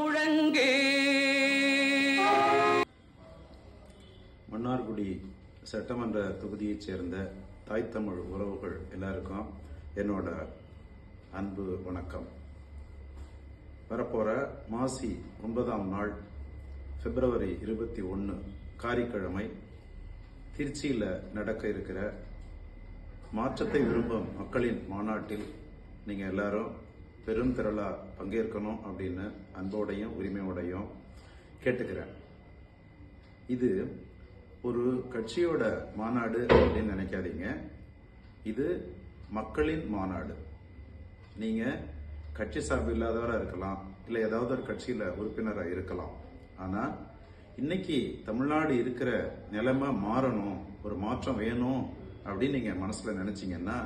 முழங்கு. மன்னார்குடி சட்டமன்ற தொகுதியைச் சேர்ந்த தாய் தமிழ் உறவுகள் எல்லாருக்கும் என்னோட அன்பு வணக்கம். வரப்போற மாசி ஒன்பதாம் நாள் பிப்ரவரி இருபத்தி ஒன்று காரிக்கிழமை திருச்சியில் நடக்க இருக்கிற மாற்றத்தை விரும்பும் மக்களின் மாநாட்டில் நீங்கள் எல்லாரும் பெரும் திரளா பங்கேற்கணும் அப்படின்னு அன்போடையும் உரிமையோடையும் கேட்டுக்கிறேன். இது ஒரு கட்சியோட மாநாடு அப்படின்னு நினைக்காதீங்க. இது மக்களின் மாநாடு. நீங்க கட்சி சார்பு இல்லாதவராக இருக்கலாம் இல்லை ஏதாவது ஒரு கட்சியில் உறுப்பினராக இருக்கலாம். ஆனால் இன்னைக்கு தமிழ்நாடு இருக்கிற நிலைமை மாறணும் ஒரு மாற்றம் வேணும் அப்படின்னு நீங்கள் மனசில் நினச்சிங்கன்னா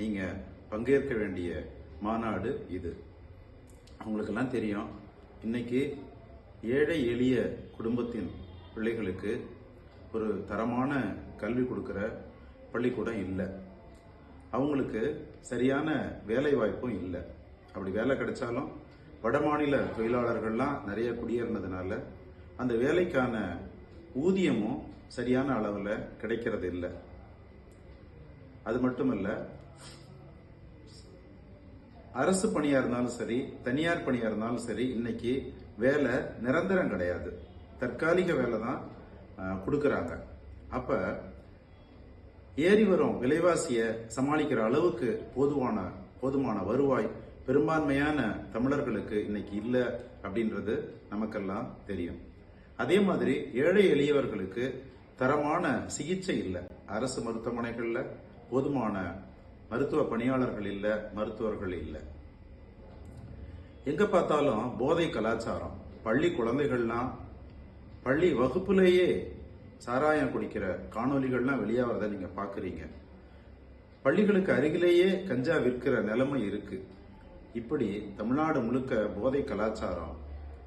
நீங்கள் பங்கேற்க வேண்டிய மாநாடு இது. அவங்களுக்கெல்லாம் தெரியும் இன்னைக்கு ஏழை எளிய குடும்பத்தின் பிள்ளைகளுக்கு ஒரு தரமான கல்வி கொடுக்குற பள்ளிக்கூடம் இல்லை. அவங்களுக்கு சரியான வேலை வாய்ப்பும் இல்லை. அப்படி வேலை கிடைச்சாலும் வடமாநில தொழிலாளர்கள்லாம் நிறைய குடியேறினதுனால அந்த வேலைக்கான ஊதியமும் சரியான அளவில் கிடைக்கிறது இல்லை அது மட்டும் இல்லை அரசு பணியா இருந்தாலும் சரி தனியார் பணியா இருந்தாலும் சரி இன்னைக்கு வேலை நிரந்தரம் கிடையாது. தற்காலிக வேலை தான் கொடுக்குறாங்க கொடுக்கறாங்க. அப்ப ஏறி வரும் விலைவாசியை சமாளிக்கிற அளவுக்கு போதுமான போதுமான வருவாய் பெரும்பான்மையான தமிழர்களுக்கு இன்னைக்கு இல்லை அப்படின்றது நமக்கெல்லாம் தெரியும். அதே மாதிரி ஏழை எளியவர்களுக்கு தரமான சிகிச்சை இல்லை. அரசு மருத்துவமனைகளில் போதுமான மருத்துவ பணியாளர்கள் இல்லை மருத்துவர்கள் இல்லை. எங்க பார்த்தாலும் போதை கலாச்சாரம். பள்ளி குழந்தைகள்லாம் பள்ளி வகுப்புலேயே சாராயம் குடிக்கிற காணொலிகள்லாம் வெளியாகிறத நீங்க பாக்குறீங்க பள்ளிகளுக்கு அருகிலேயே கஞ்சா விற்கிற நிலைமை இருக்கு. இப்படி தமிழ்நாடு முழுக்க போதை கலாச்சாரம்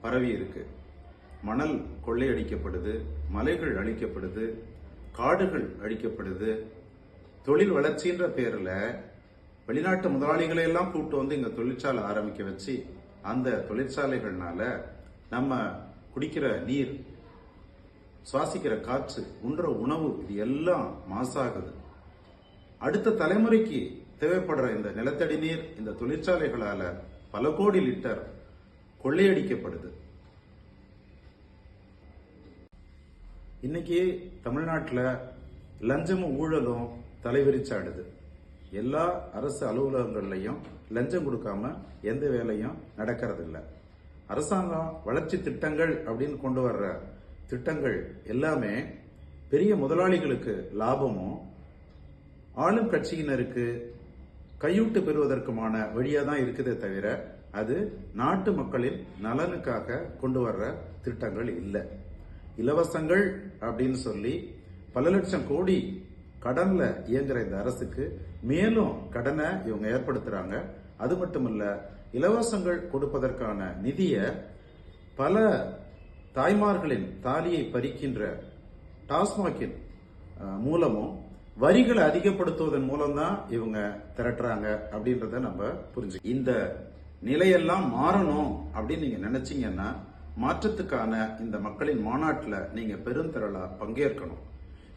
பரவி இருக்கு. மணல் கொள்ளையடிக்கப்படுது மலைகள் அழிக்கப்படுது காடுகள் அழிக்கப்படுது தொழில் வளர்ச்சின்ற பேரில் வெளிநாட்டு முதலாளிகளை எல்லாம் கூப்பிட்டு வந்து இங்கே தொழிற்சாலை ஆரம்பிக்க வச்சு அந்த தொழிற்சாலைகள்னால நம்ம குடிக்கிற நீர் சுவாசிக்கிற காற்று உண்ற உணவு இது எல்லாம் மாசாகுது. அடுத்த தலைமுறைக்கு தேவைப்படுற இந்த நிலத்தடி நீர் இந்த தொழிற்சாலைகளால பல கோடி லிட்டர் கொள்ளையடிக்கப்படுது. இன்னைக்கு தமிழ்நாட்டில் லஞ்சமும் ஊழலும் தலைவிரிச்சாடுது. எல்லா அரசு அலுவலகங்கள்லையும் லஞ்சம் கொடுக்காம எந்த வேலையும் நடக்கிறதில்ல. அரசாங்கம் வளர்ச்சி திட்டங்கள் அப்படின்னு கொண்டு வர்ற திட்டங்கள் எல்லாமே பெரிய முதலாளிகளுக்கு லாபமும் ஆளும் கட்சியினருக்கு கையூட்டு பெறுவதற்குமான வழியாக தான் இருக்குதே தவிர அது நாட்டு மக்களின் நலனுக்காக கொண்டு வர்ற திட்டங்கள் இல்லை. இலவசங்கள் அப்படின்னு சொல்லி பல லட்சம் கோடி கடன்ல இயங்குற இந்த அரசுக்கு மேலும் கடனை இவங்க ஏற்படுத்துறாங்க. அது மட்டுமல்ல இலவசங்கள் கொடுப்பதற்கான நிதியை பல தாய்மார்களின் தாலியை பறிக்கின்ற டாஸ்மாகின் மூலமும் வரிகளை அதிகப்படுத்துவதன் மூலம் தான் இவங்க திரட்டுறாங்க அப்படின்றத நம்ம புரிஞ்சு இந்த நிலையெல்லாம் மாறணும் அப்படின்னு நீங்க நினைச்சீங்கன்னா மாற்றத்துக்கான இந்த மக்களின் மாநாட்டில் நீங்க பெருந்திரளா பங்கேற்கணும்.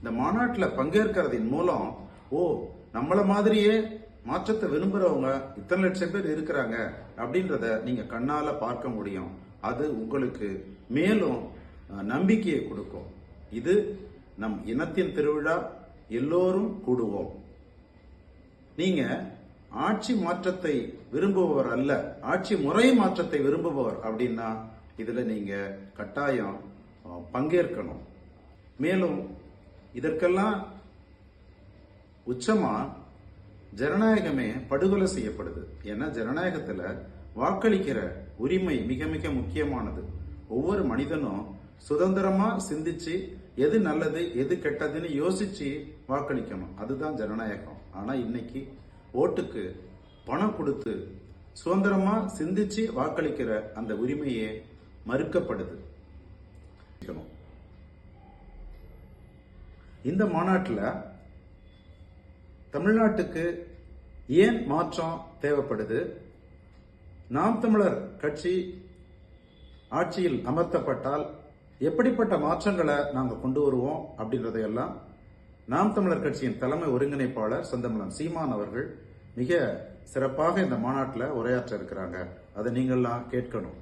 இந்த மாநாட்டில் பங்கேற்கிறதின் மூலம் ஓ நம்மளை மாதிரியே மாற்றத்தை விரும்புகிறவங்க இத்தனை லட்சம் பேர் இருக்கிறாங்க அப்படின்றத நீங்கள் கண்ணால் பார்க்க முடியும். அது உங்களுக்கு மேலும் நம்பிக்கையை கொடுக்கும். இது நம் இனத்தின் திருவிழா எல்லோரும் கூடுவோம். நீங்க ஆட்சி மாற்றத்தை விரும்புபவர் அல்ல ஆட்சி முறை மாற்றத்தை விரும்புபவர் அப்படின்னா இதுல நீங்க கட்டாயம் பங்கேற்கணும். மேலும் இதற்கெல்லாம் உச்சமா ஜனநாயகமே படுகொலை செய்யப்படுது. ஏன்னா ஜனநாயகத்துல வாக்களிக்கிற உரிமை மிக மிக முக்கியமானது. ஒவ்வொரு மனிதனும் சுதந்திரமா சிந்திச்சு எது நல்லது எது கெட்டதுன்னு யோசிச்சு வாக்களிக்கணும். அதுதான் ஜனநாயகம். ஆனா இன்னைக்கு ஓட்டுக்கு பணம் கொடுத்து சுதந்திரமா சிந்திச்சு வாக்களிக்கிற அந்த உரிமையே மறுக்கப்படுது. இந்த மாநாட்டில் தமிழ்நாட்டுக்கு ஏன் மாற்றம் தேவைப்படுது? நாம் தமிழர் கட்சி ஆட்சியில் அமர்த்தப்பட்டால் எப்படிப்பட்ட மாற்றங்களை நாங்கள் கொண்டு வருவோம் அப்படின்றதையெல்லாம் நாம் தமிழர் கட்சியின் தலைமை ஒருங்கிணைப்பாளர் சந்தமலம் சீமான் அவர்கள் மிக சிறப்பாக இந்த மாநாட்டில் உரையாற்ற இருக்கிறாங்க. அதை நீங்கள்லாம் கேட்கணும்.